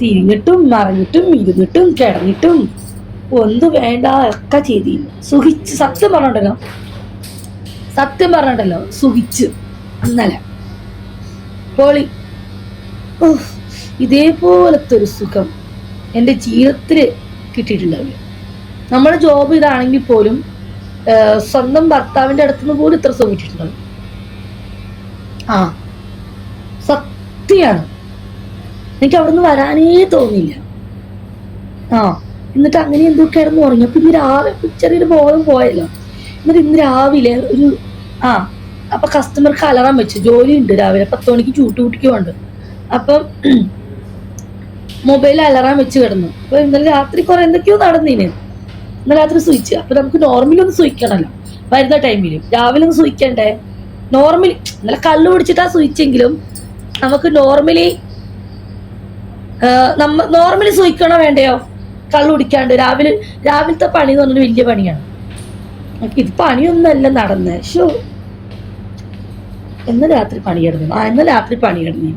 തിരിഞ്ഞിട്ടും മറിഞ്ഞിട്ടും ഇരുന്നിട്ടും കിടന്നിട്ടും ഒന്നും വേണ്ട ഒക്കെ ചെയ്തി. സുഖിച്ച് സത്യം പറഞ്ഞിട്ടല്ലോ സത്യം പറഞ്ഞിട്ടല്ലോ സുഖിച്ച്. ഇന്നലെ. പോളി. ഇതേപോലത്തെ ഒരു സുഖം എന്റെ ജീവിതത്തിൽ കിട്ടിയിട്ടുണ്ടാവില്ല. നമ്മുടെ ജോബ് ഇതാണെങ്കിൽ പോലും സ്വന്തം ഭർത്താവിന്റെ അടുത്തുനിന്ന് പോലും ഇത്ര സുഖം കിട്ടിയിട്ടുണ്ടാവും ആ. സത്യമാണ് എനിക്ക് അവിടുന്ന് വരാനേ തോന്നിയില്ല. ആ എന്നിട്ട് അങ്ങനെ എന്തോ കിടന്ന് ഉറങ്ങി. അപ്പൊ ഇന്ന് രാവിലെ ചെറിയൊരു ബോധം പോയല്ലോ. എന്നിട്ട് ഇന്ന് രാവിലെ ഒരു ആ അപ്പൊ കസ്റ്റമർക്ക് അലറാൻ വെച്ചു. ജോലി ഉണ്ട് രാവിലെ പത്ത് മണിക്ക് ചൂട്ടുകൂട്ടിക്ക് ഉണ്ട് അപ്പം മൊബൈൽ അലറാൻ വെച്ച് കിടന്നു. അപ്പൊ ഇന്നലെ രാത്രി കുറെ എന്തൊക്കെയോ നടന്നീന്. ഇന്നലെ രാത്രി സ്വിച്ച് അപ്പൊ നമുക്ക് നോർമലി ഒന്ന് സുഖിക്കണല്ലോ വരുന്ന ടൈമിൽ രാവിലെ ഒന്ന് സുഖിക്കണ്ടേ നോർമലി ഇന്നലെ കള്ളു പിടിച്ചിട്ടാ സുഖിച്ചെങ്കിലും നമുക്ക് നോർമലി നമ്മ നോർമലി സുഖിക്കണോ വേണ്ടയോ? കള്ളു കുടിക്കാണ്ട്. രാവിലെ രാവിലത്തെ പണി എന്ന് പറഞ്ഞൊരു വലിയ പണിയാണ്. ഇത് പണിയൊന്നല്ല നടന്നേ. ഷോ എന്ന് രാത്രി പണി കിടന്നു ആ ഇന്ന് രാത്രി പണി കിടന്നു